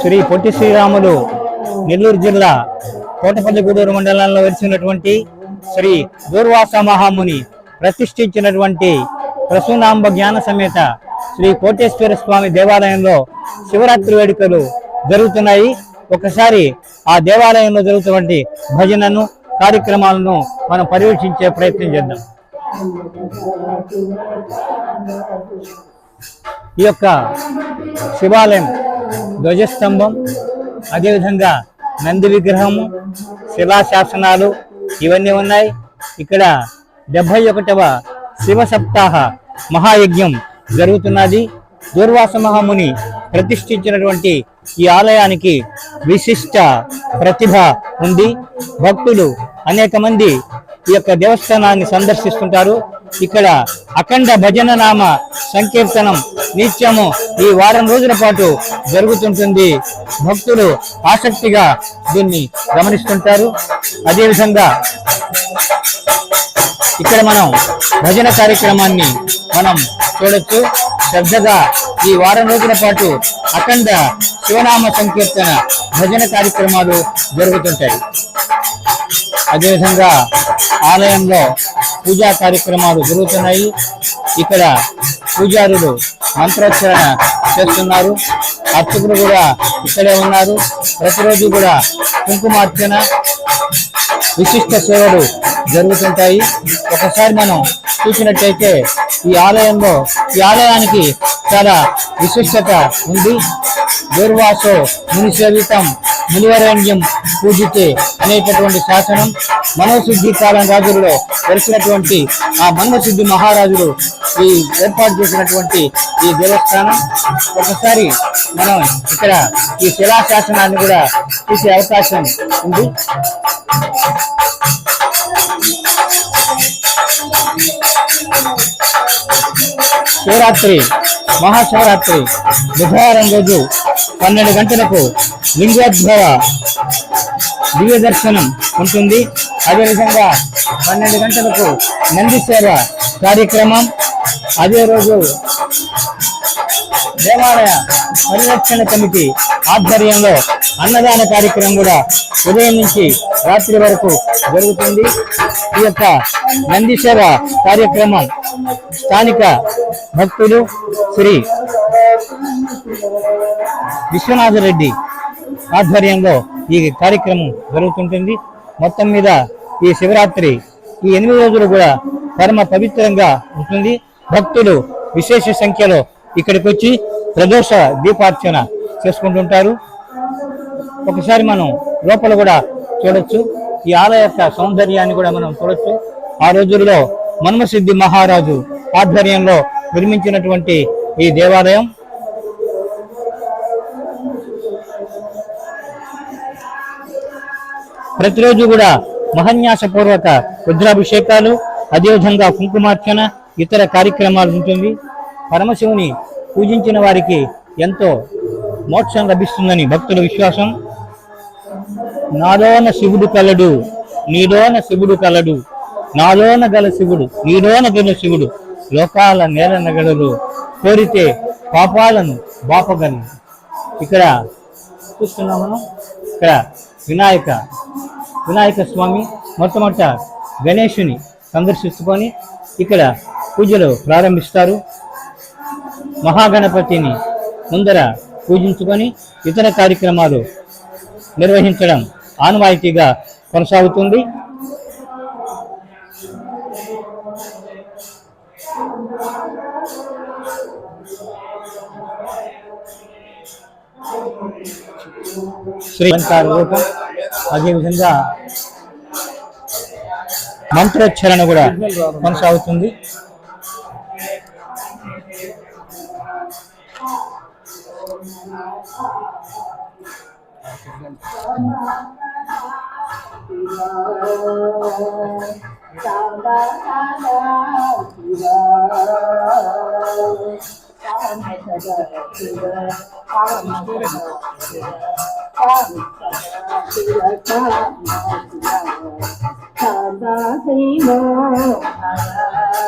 శ్రీ పొట్టి శ్రీరాములు నెల్లూరు జిల్లా కోటపల్లి గూడూరు మండలంలో వెలిసినటువంటి శ్రీ దూర్వాస మహాముని ప్రతిష్ఠించినటువంటి ప్రసూనాంబ జ్ఞాన సమేత శ్రీ కోటేశ్వర స్వామి దేవాలయంలో శివరాత్రి వేడుకలు జరుగుతున్నాయి. ఒకసారి ఆ దేవాలయంలో జరుగుతున్నటువంటి భజనను కార్యక్రమాలను మనం పర్యవేక్షించే ప్రయత్నం చేద్దాం. ఈ యొక్క శివాలయం ధ్వజస్తంభం అదేవిధంగా నంది విగ్రహము శిలాశాసనాలు ఇవన్నీ ఉన్నాయి. ఇక్కడ డెబ్బై ఒకటవ శివ సప్తాహ మహాయజ్ఞం జరుగుతున్నది. దూర్వాస మహాముని ప్రతిష్ఠించినటువంటి ఈ ఆలయానికి విశిష్ట ప్రతిభ ఉంది. భక్తులు అనేక మంది ఈ యొక్క దేవస్థానాన్ని సందర్శిస్తుంటారు. ఇక్కడ అఖండ భజన నామ సంకీర్తనం నిత్యము ఈ వారం రోజుల పాటు జరుగుతుంటుంది. భక్తులు ఆసక్తిగా దీన్ని గమనిస్తుంటారు. అదేవిధంగా ఇక్కడ మనం భజన కార్యక్రమాన్ని మనం చూడొచ్చు. శ్రద్ధగా ఈ వారం రోజుల పాటు అఖండ శివనామ సంకీర్తన భజన కార్యక్రమాలు జరుగుతుంటాయి. అదేవిధంగా ఆలయంలో పూజా కార్యక్రమాలు జరుగుతున్నాయి. ఇక్కడ పూజారులు మంత్రోచ్చరణ చేస్తున్నారు. అర్చకులు కూడా ఇక్కడే ఉన్నారు. ప్రతిరోజు కూడా కుంకుమార్చన విశిష్ట సేవలు జరుగుతుంటాయి. ఒకసారి మనం చూసినట్టయితే ఈ ఆలయంలో ఈ ఆలయానికి చాలా విశిష్టత ఉంది. దూర్వాసో మునిసేవితం సేవితం పూజితే అనేటటువంటి శాసనం మనోశుద్ధి కాలం రాజులలో వెలిసినటువంటి ఆ మన్మశుద్ధి మహారాజులు ఈ ఏర్పాటు చేసినటువంటి ఈ దేవస్థానం. ఒకసారి మనం ఇక్కడ ఈ శిలాశాసనాన్ని కూడా చూసే అవకాశం ఉంది. శివరాత్రి మహాశివరాత్రి బుధవారం రోజు పన్నెండు గంటలకు లింగోద్భవ దివ్య దర్శనం ఉంటుంది. అదేవిధంగా పన్నెండు గంటలకు నంది సేవ కార్యక్రమం. అదే రోజు దేవాలయ పరిరక్షణ కమిటీ ఆధ్వర్యంలో అన్నదాన కార్యక్రమం కూడా ఉదయం నుంచి రాత్రి వరకు జరుగుతుంది. ఈ యొక్క నందిసేవ కార్యక్రమం స్థానిక భక్తులు శ్రీ విశ్వనాథరెడ్డి ఆధ్వర్యంలో ఈ కార్యక్రమం జరుగుతుంటుంది. మొత్తం మీద ఈ శివరాత్రి ఈ ఎనిమిది రోజులు కూడా పరమ పవిత్రంగా ఉంటుంది. భక్తులు విశేష సంఖ్యలో ఇక్కడికి వచ్చి ప్రదోష దీపార్చన చేసుకుంటుంటారు. ఒకసారి మనం లోపల కూడా చూడొచ్చు. ఈ ఆలయ యొక్క సౌందర్యాన్ని కూడా మనం చూడొచ్చు. ఆ రోజుల్లో మన్మసిద్ధి మహారాజు ఆధ్వర్యంలో నిర్మించినటువంటి ఈ దేవాలయం. ప్రతిరోజు కూడా మహన్యాసపూర్వక రుద్రాభిషేకాలు అదేవిధంగా కుంకుమార్చన ఇతర కార్యక్రమాలు ఉంటుంది. పరమశివుని పూజించిన వారికి ఎంతో మోక్షం లభిస్తుందని భక్తుల విశ్వాసం. నాలోన శివుడు కలడు నీలోన శివుడు కలడు నాలోన గల శివుడు నీలోన గల శివుడు లోకాల నేల నగడలు కోరితే పాపాలను బాపగలను. ఇక్కడ చూస్తున్నాం మనం. ఇక్కడ వినాయక వినాయక స్వామి మొట్టమొదట గణేషుని సందర్శించుకొని ఇక్కడ పూజలు ప్రారంభిస్తారు. మహాగణపతిని ముందర పూజించుకొని ఇతర కార్యక్రమాలు నిర్వహించడం ఆనవాయితీగా కొనసాగుతుంది. శ్రీ అలంకార అదేవిధంగా మంత్రోచ్చరణ కూడా కొనసాగుతుంది.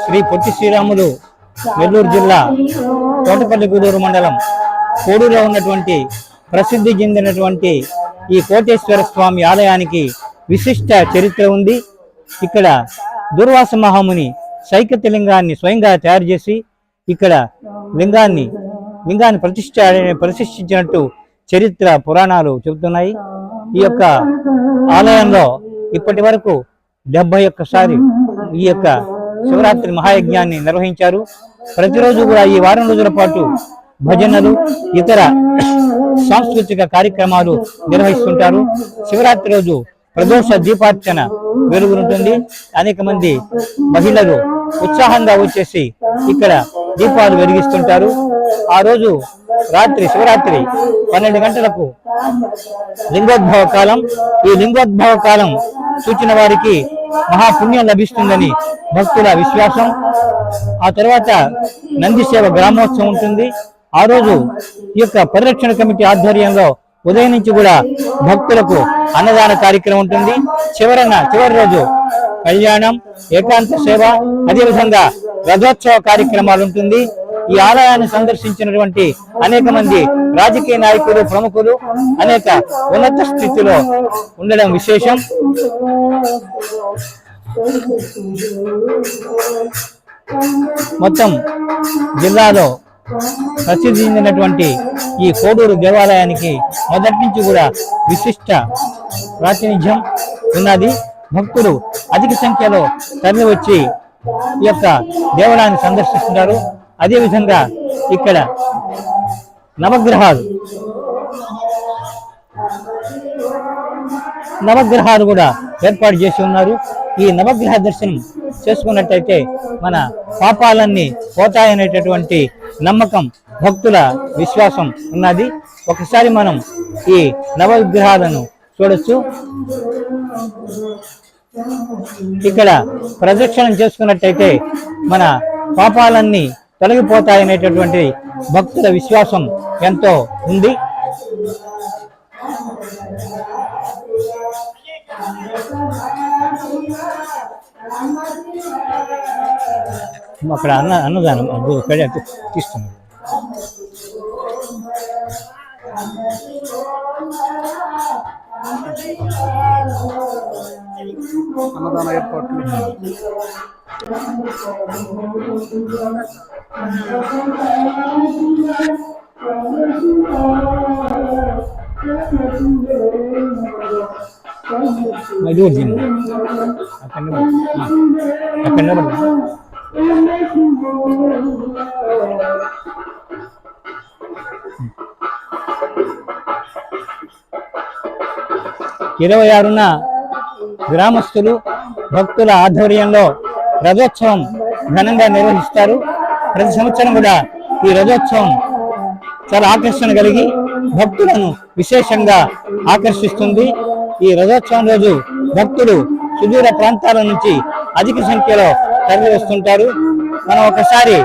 శ్రీ పొట్టి శ్రీరాములు నెల్లూరు జిల్లా తోటపల్లి గూడూరు మండలం కోడూరులో ఉన్నటువంటి ప్రసిద్ధి చెందినటువంటి ఈ కోటేశ్వర స్వామి ఆలయానికి విశిష్ట చరిత్ర ఉంది. ఇక్కడ దుర్వాస మహాముని సైకత లింగాన్ని స్వయంగా తయారు చేసి ఇక్కడ లింగాన్ని లింగాన్ని ప్రతిష్ట ప్రతిష్ఠించినట్టు చరిత్ర పురాణాలు చెబుతున్నాయి. ఈ యొక్క ఆలయంలో ఇప్పటి వరకు డెబ్బై ఒక్కసారి ఈ యొక్క శివరాత్రి మహాయజ్ఞాన్ని నిర్వహించారు. ప్రతిరోజు కూడా ఈ వారం రోజుల పాటు భజనలు ఇతర సాంస్కృతిక కార్యక్రమాలు నిర్వహిస్తుంటారు. శివరాత్రి రోజు ప్రదోష దీపార్చన వెలుగునుంటుంది అనేక మంది మహిళలు ఉత్సాహంగా వచ్చేసి ఇక్కడ దీపాలు వెలిగిస్తుంటారు. ఆ రోజు రాత్రి శివరాత్రి పన్నెండు గంటలకు లింగోద్భవ కాలం. ఈ లింగోద్భవ కాలం చూచిన వారికి మహాపుణ్యం లభిస్తుందని భక్తుల విశ్వాసం. ఆ తర్వాత నందిసేవ గ్రామోత్సవం ఉంటుంది. ఆ రోజు ఈ యొక్క పరిరక్షణ కమిటీ ఆధ్వర్యంలో ఉదయం నుంచి కూడా భక్తులకు అన్నదాన కార్యక్రమం ఉంటుంది. చివరన చివరి రోజు కళ్యాణం ఏకాంత సేవ అదేవిధంగా రథోత్సవ కార్యక్రమాలు ఉంటుంది. ఈ ఆలయాన్ని సందర్శించినటువంటి అనేక మంది రాజకీయ నాయకులు ప్రముఖులు అనేక ఉన్నత స్థితిలో ఉండడం విశేషం. మొత్తం జిల్లాలో ప్రసిద్ధి చెందినటువంటి ఈ కోడూరు దేవాలయానికి మొదటి నుంచి కూడా విశిష్ట ప్రాతినిధ్యం ఉన్నది. భక్తులు అధిక సంఖ్యలో తరలి వచ్చి ఈ యొక్క దేవాలయాన్ని సందర్శిస్తున్నారు అదేవిధంగా ఇక్కడ నవగ్రహాలు నవగ్రహాలు కూడా ఏర్పాటు చేసి ఉన్నారు. ఈ నవగ్రహ దర్శనం చేసుకున్నట్టయితే మన పాపాలన్నీ పోతాయనేటటువంటి నమ్మకం భక్తుల విశ్వాసం ఉన్నది. ఒకసారి మనం ఈ నవవిగ్రహాలను చూడొచ్చు. ఇక్కడ ప్రదక్షిణం చేసుకున్నట్టయితే మన పాపాలన్నీ తొలగిపోతాయనేటటువంటి భక్తుల విశ్వాసం ఎంతో ఉంది. అక్కడ అన్న అన్నదానం అదిగో ఇక్కడే తీస్తున్నాడు అన్నదాన ఏర్పాట్లు ఇది కూడా తిను. అక్కడ నిలబడు. ఆ, అక్కడ నిలబడు. ఇరవై ఆరున గ్రామస్తులు భక్తుల ఆధ్వర్యంలో రథోత్సవం ఘనంగా నిర్వహిస్తారు. ప్రతి సంవత్సరం కూడా ఈ రథోత్సవం చాలా ఆకర్షణ కలిగి భక్తులను విశేషంగా ఆకర్షిస్తుంది. ఈ రథోత్సవం రోజు భక్తులు సుదూర ప్రాంతాల నుంచి అధిక సంఖ్యలో తరలి వస్తుంటారు మనం ఒకసారి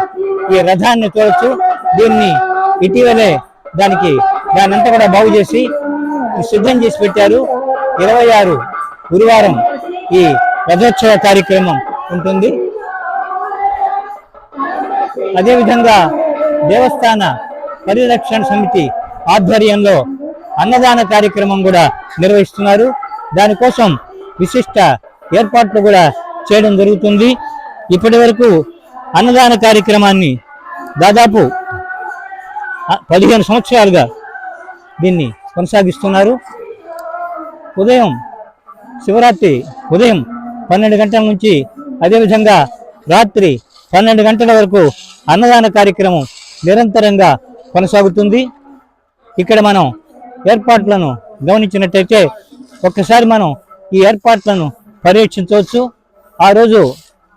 ఈ రథాన్ని చూడొచ్చు దీన్ని ఇటీవలే దానికి దాని అంతా కూడా బాగు చేసి సిద్ధం చేసి పెట్టారు. ఇరవై ఆరు గురువారం ఈ రథోత్సవ కార్యక్రమం ఉంటుంది. అదేవిధంగా దేవస్థాన పరిరక్షణ సమితి ఆధ్వర్యంలో అన్నదాన కార్యక్రమం కూడా నిర్వహిస్తున్నారు. దానికోసం విశిష్ట ఏర్పాట్లు కూడా చేయడం జరుగుతుంది. ఇప్పటి వరకు అన్నదాన కార్యక్రమాన్ని దాదాపు పదిహేను సంవత్సరాలుగా దీన్ని కొనసాగిస్తున్నారు. ఉదయం శివరాత్రి ఉదయం పన్నెండు గంటల నుంచి అదేవిధంగా రాత్రి పన్నెండు గంటల వరకు అన్నదాన కార్యక్రమం నిరంతరంగా కొనసాగుతుంది. ఇక్కడ మనం ఏర్పాట్లను గమనించినట్టయితే ఒక్కసారి మనం ఈ ఏర్పాట్లను పర్యవేక్షించవచ్చు. ఆ రోజు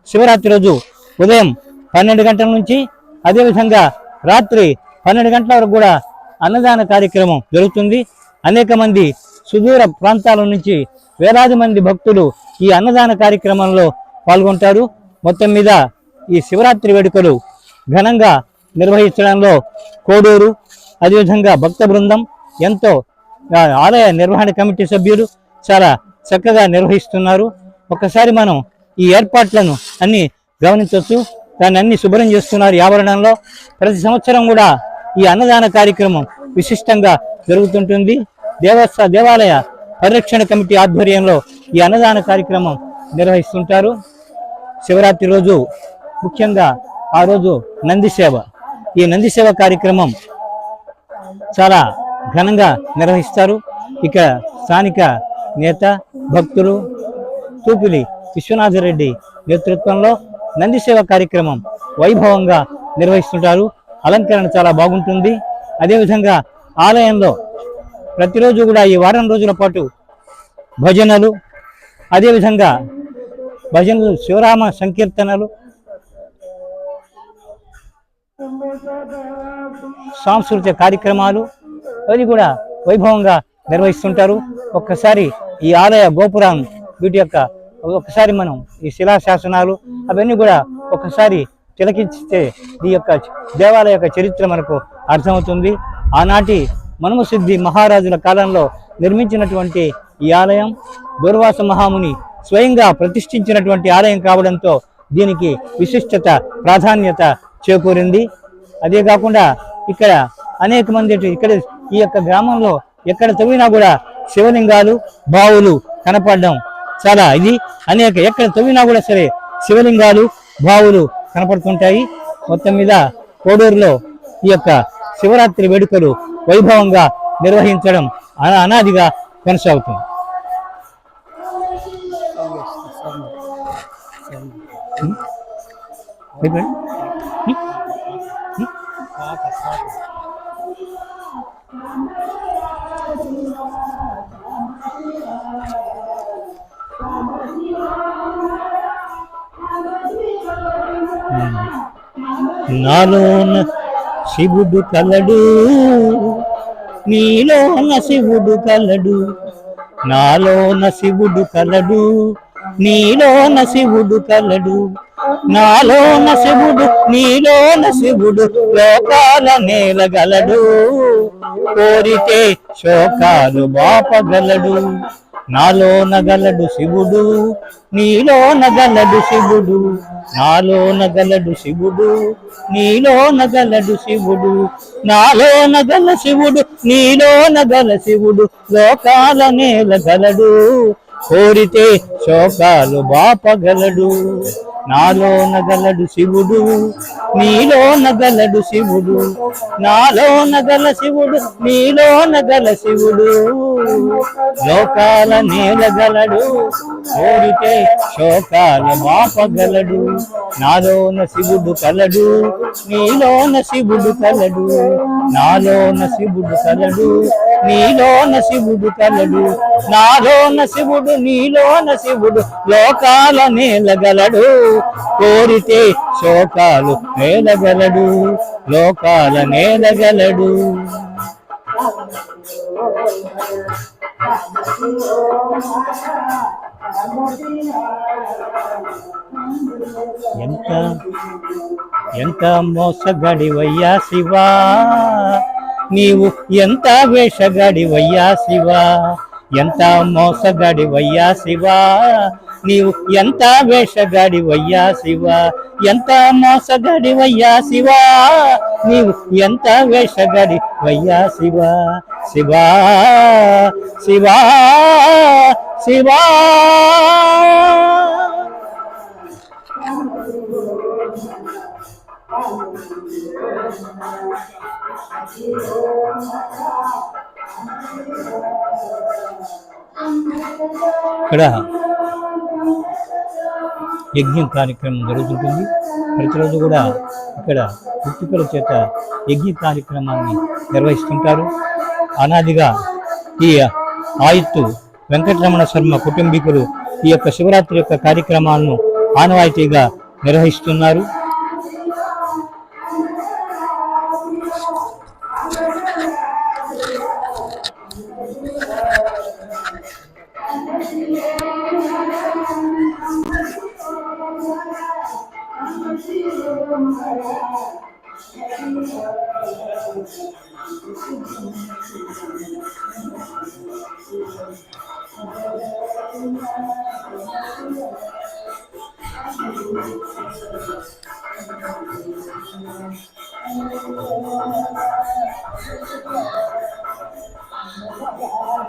శివరాత్రి రోజు ఉదయం పన్నెండు గంటల నుంచి అదేవిధంగా రాత్రి పన్నెండు గంటల వరకు కూడా అన్నదాన కార్యక్రమం జరుగుతుంది. అనేక మంది సుదూర ప్రాంతాల నుంచి వేలాది మంది భక్తులు ఈ అన్నదాన కార్యక్రమంలో పాల్గొంటారు. మొత్తం మీద ఈ శివరాత్రి వేడుకలు ఘనంగా నిర్వహించడంలో కోడూరు అదేవిధంగా భక్త బృందం ఎంతో ఆలయ నిర్వహణ కమిటీ సభ్యులు చాలా చక్కగా నిర్వహిస్తున్నారు. ఒకసారి మనం ఈ ఏర్పాట్లను అన్ని గమనించవచ్చు. దాన్ని అన్ని శుభ్రం చేస్తున్నారు ఈ ఆవరణంలో. ప్రతి సంవత్సరం కూడా ఈ అన్నదాన కార్యక్రమం విశిష్టంగా జరుగుతుంటుంది. దేవస్థ దేవాలయ పరిరక్షణ కమిటీ ఆధ్వర్యంలో ఈ అన్నదాన కార్యక్రమం నిర్వహిస్తుంటారు. శివరాత్రి రోజు ముఖ్యంగా ఆ రోజు నంది సేవ. ఈ నంది సేవ కార్యక్రమం చాలా ఘనంగా నిర్వహిస్తారు. ఇక స్థానిక నేత భక్తులు తూపిలి విశ్వనాథరెడ్డి నేతృత్వంలో నందిసేవ కార్యక్రమం వైభవంగా నిర్వహిస్తుంటారు. అలంకరణ చాలా బాగుంటుంది. అదేవిధంగా ఆలయంలో ప్రతిరోజు కూడా ఈ వారం రోజుల పాటు భజనలు అదేవిధంగా భజనలు శివరామ సంకీర్తనలు సాంస్కృతిక కార్యక్రమాలు అవి కూడా వైభవంగా నిర్వహిస్తుంటారు. ఒక్కసారి ఈ ఆలయ గోపురం వీటి యొక్క ఒకసారి మనం ఈ శిలాశాసనాలు అవన్నీ కూడా ఒకసారి తిలకించితే ఈ యొక్క దేవాలయ యొక్క చరిత్ర మనకు అర్థమవుతుంది. ఆనాటి మనుమసిద్ధి మహారాజుల కాలంలో నిర్మించినటువంటి ఈ ఆలయం దూర్వాస మహాముని స్వయంగా ప్రతిష్ఠించినటువంటి ఆలయం కావడంతో దీనికి విశిష్టత ప్రాధాన్యత చేకూరింది. అదే కాకుండా ఇక్కడ అనేక మంది ఇక్కడ ఈ యొక్క గ్రామంలో ఎక్కడ తవ్వినా కూడా శివలింగాలు బావులు కనపడడం చాలా ఇది. అనేక ఎక్కడ తవ్వినా కూడా సరే శివలింగాలు బావులు కనపడుతుంటాయి. మొత్తం మీద కోడూరులో ఈ యొక్క శివరాత్రి వేడుకలు వైభవంగా నిర్వహించడం అనా- అనాదిగా కొనసాగుతుంది. అయిపోయింది? నాలోన శివుడు కలడు నీలోన శివుడు కలడు నాలోన శివుడు కలడు నీలోన శివుడు కలడు నాలోన శివుడు నీలోన శివుడు లోకాల నేలగలడు కోరితే శోకాలు బాపగలడు నాలో నగలడు శివుడు నీలో నగలడు శివుడు. నాలో నగలడు శివుడు నీలో నగలడు శివుడు. నాలో నగల శివుడు నీలో నగల శివుడు. లోకాల నేల గలడు. కోరితే శోకాలు బాపగలడు. నాలో నగలడు శివుడు నీలో నగలడు శివుడు. నాలో నగల శివుడు నీలో నగల శివుడు. లోకాల నేలగలడు కోరితే శోకాలు బాపగలడు. నాలోన శివుడు కలడు నీలోన శివుడు కలడు. నాలోన శివుడు కలడు. నీలోన శివుడు కలడు. నాలోన శివుడు నీలోన శివుడు లోకాల నేలగలడు. కోరితే శోకాలు నేలగలడు లోకాల నేలగలడు. ఎంత ఎంత మోసగడివయ్యా శివా. నీవు ఎంత వేషగాడివయ్యా శివా? ఎంత మోసగాడివయ్యా శివా? నీవు ఎంత వేషగాడివయ్యా శివా? ఎంత మోసగాడివయ్యా శివా? నీవు ఎంత వేషగడివయ్యా శివా? శివా? శివా? శివా? ఇక్కడ యజ్ఞం కార్యక్రమం జరుగుతుంటుంది. ప్రతిరోజు కూడా ఇక్కడ వృత్తికుల చేత యజ్ఞ కార్యక్రమాన్ని నిర్వహిస్తుంటారు. అనాదిగా ఈ ఆయుత్తు వెంకటరమణ శర్మ కుటుంబీకులు ఈ యొక్క శివరాత్రి యొక్క కార్యక్రమాలను ఆనవాయితీగా నిర్వహిస్తున్నారు. Thank you.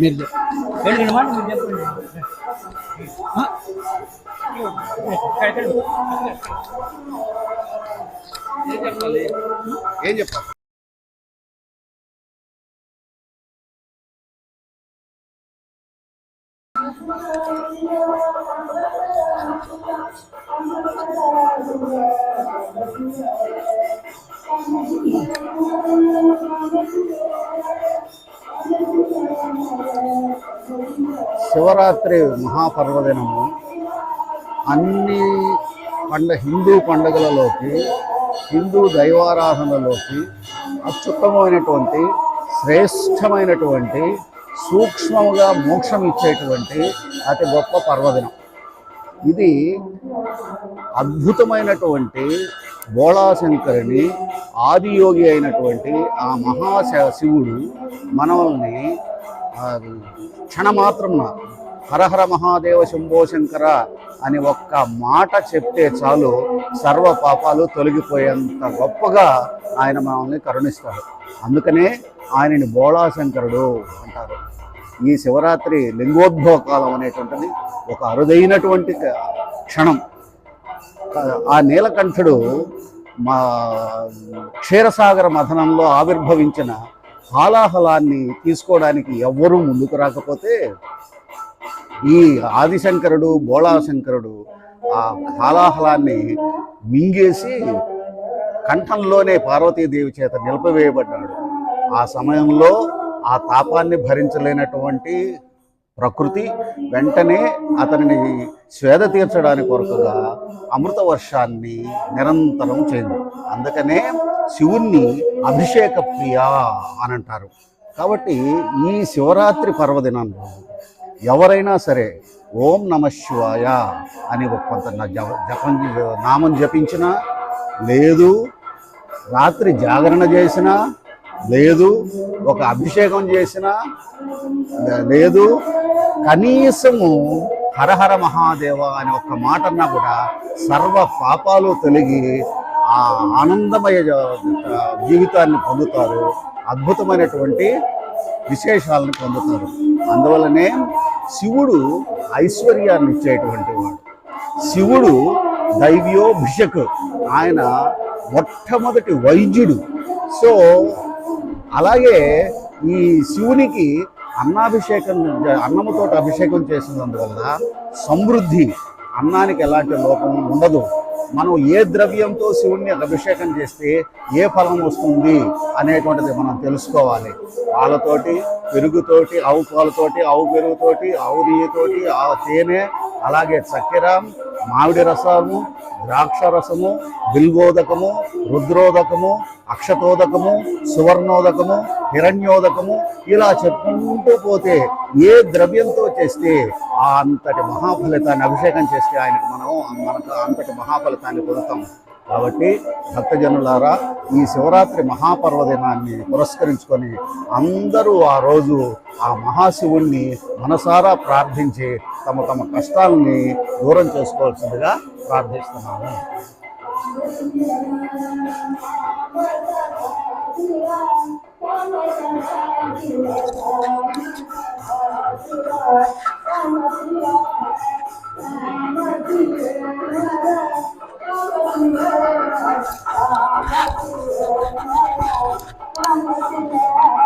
మీరు చెప్పండి. రెండు రెండు మాటలు శివరాత్రి మహాపర్వదినము అన్ని పండ హిందూ పండుగలలోకి హిందూ దైవారాధనలోకి అత్యుత్తమమైనటువంటి శ్రేష్టమైనటువంటి సూక్ష్మముగా మోక్షం ఇచ్చేటువంటి అతి గొప్ప పర్వదినం. ఇది అద్భుతమైనటువంటి బోళాశంకరుని ఆదియోగి అయినటువంటి ఆ మహాశ శివుడు మనల్ని ఆ, క్షణమాత్రమున హరహర మహాదేవ శంభో శంకర అని ఒక్క మాట చెప్తే చాలు సర్వ పాపాలు తొలగిపోయేంత గొప్పగా ఆయన మనల్ని కరుణిస్తాడు. అందుకనే ఆయనని బోళాశంకరుడు అంటారు. ఈ శివరాత్రి లింగోద్భవ కాలం అనేటువంటిది ఒక అరుదైనటువంటి క్షణం. ఆ నీలకంఠుడు మా క్షీరసాగర మథనంలో ఆవిర్భవించిన హాలాహలాన్ని తీసుకోవడానికి ఎవ్వరూ ముందుకు రాకపోతే ఈ ఆదిశంకరుడు బోళాశంకరుడు ఆ హాలాహలాన్ని మింగేసి కంఠంలోనే పార్వతీదేవి చేత నిలిపివేయబడ్డాడు. ఆ సమయంలో ఆ తాపాన్ని భరించలేనటువంటి ప్రకృతి వెంటనే అతనిని స్వేద తీర్చడానికి కొరకుగా అమృత వర్షాన్ని నిరంతరం చేయింది. అందుకనే శివుణ్ణి అభిషేక ప్రియ అని అంటారు కాబట్టి ఈ శివరాత్రి పర్వదినంలో ఎవరైనా సరే ఓం నమ శివాయ అని ఒక కొంత జప- జపం నామం జపించినా లేదు రాత్రి జాగరణ చేసినా లేదు ఒక అభిషేకం చేసినా లేదు కనీసము హరహర మహాదేవ అనే ఒక్క మాట అన్నా కూడా సర్వ పాపాలు తొలగి ఆ ఆనందమయ జీవితాన్ని పొందుతారు అద్భుతమైనటువంటి విశేషాలను పొందుతారు. అందువల్లనే శివుడు ఐశ్వర్యాన్ని ఇచ్చేటువంటి వాడు. శివుడు దైవ్యోభిషక్. ఆయన మొట్టమొదటి వైద్యుడు. సో అలాగే ఈ శివునికి అన్నాభిషేకం అన్నముతో అభిషేకం చేసినందువల్ల సమృద్ధి అన్నానికి ఎలాంటి లోపం ఉండదు. మనం ఏ ద్రవ్యంతో శివుణ్ణి అభిషేకం చేస్తే ఏ ఫలం వస్తుంది అనేటువంటిది మనం తెలుసుకోవాలి. పాలతోటి పెరుగుతోటి ఆవు పాలతోటి ఆవు పెరుగుతోటి ఆవు నెయ్యితోటి ఆ తేనె అలాగే చక్కెర మామిడి రసము ద్రాక్ష రసము బిల్వోదకము రుద్రోదకము అక్షతోదకము సువర్ణోదకము హిరణ్యోదకము ఇలా చెప్పుకుంటూ పోతే ఏ ద్రవ్యంతో చేస్తే ఆ అంతటి మహాఫలితాన్ని అభిషేకం చేస్తే ఆయనకు మనం మనకు అంతటి ఫలితాన్ని పొందుతాం కాబట్టి భక్తజనులారా ఈ శివరాత్రి మహాపర్వదినాన్ని పురస్కరించుకొని అందరూ ఆ రోజు ఆ మహాశివుణ్ణి మనసారా ప్రార్థించి తమ తమ కష్టాలని దూరం చేసుకోవాల్సిందిగా ప్రార్థిస్తున్నాము. Thank you.